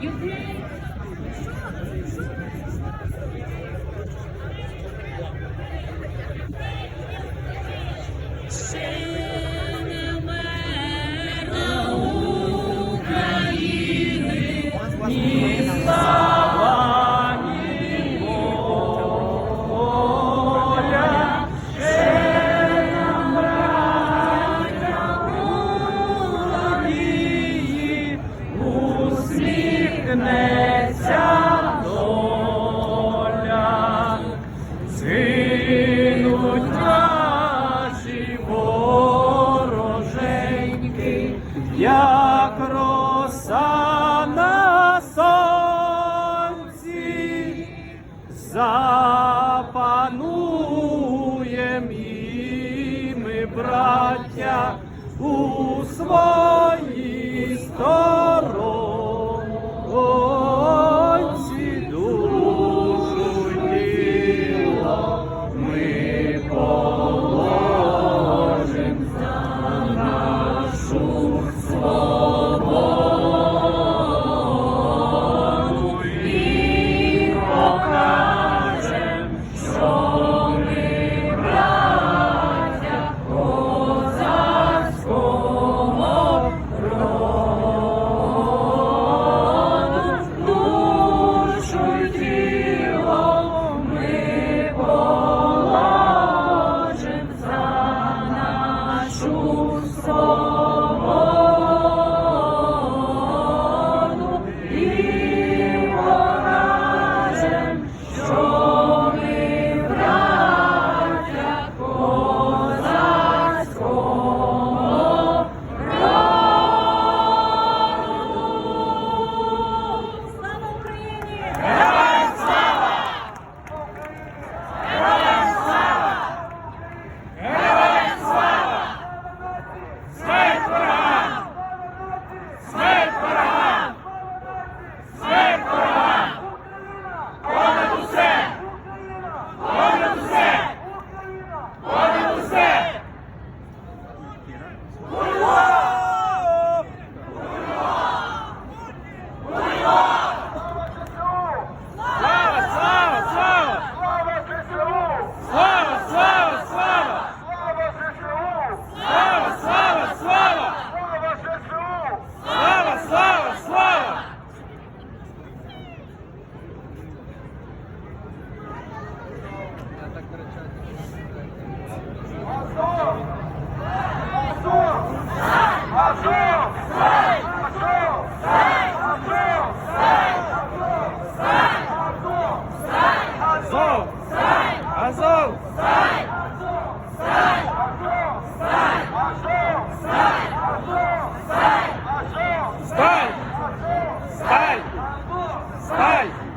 You Ukraine. Азов! Стай! Азов! Стай! Стай! Стай! Стай! Стай! Стай! Стай! Стай!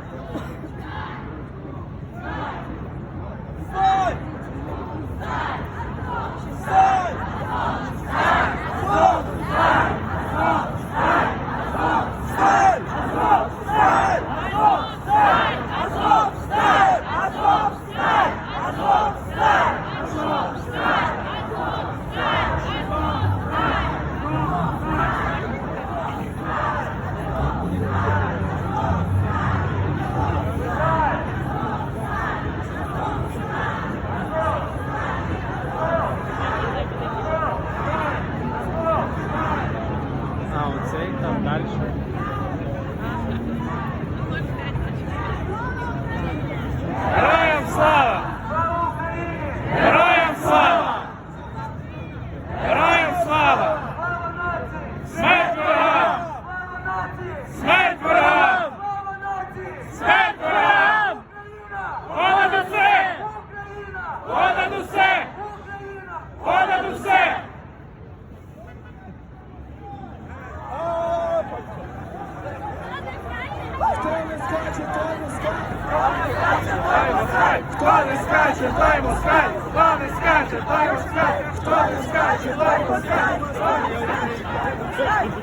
скаче, дай москаль, хто не скаче, дай москаль, хто не скаче, дай москаль, хто не скаче,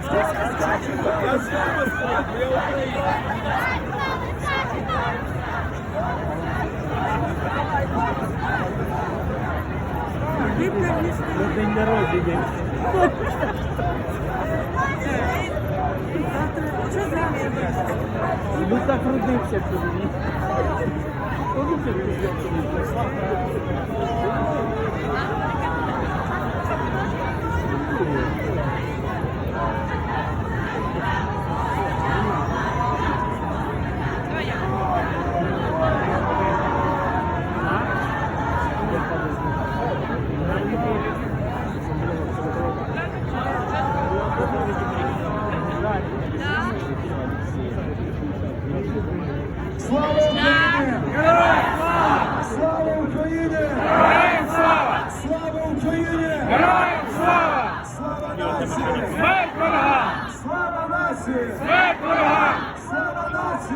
хто не скаче, я знову скачу, я Україна. День народження. Ну так родився сьогодні. Ölümdür.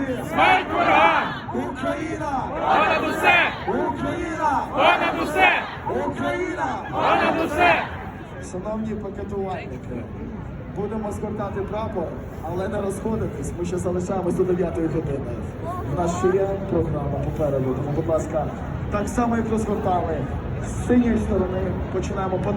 Смерть ворогам! Україна! Понад усе! Україна! Понад усе! Україна! Понад усе! Шановні пакетувальники, будемо скортати прапор, але не розходитись. Ми ще залишаємось до 9 години. У нас ще є програма попереду, тому, будь ласка, так само як розгортали з синьої сторони починаємо по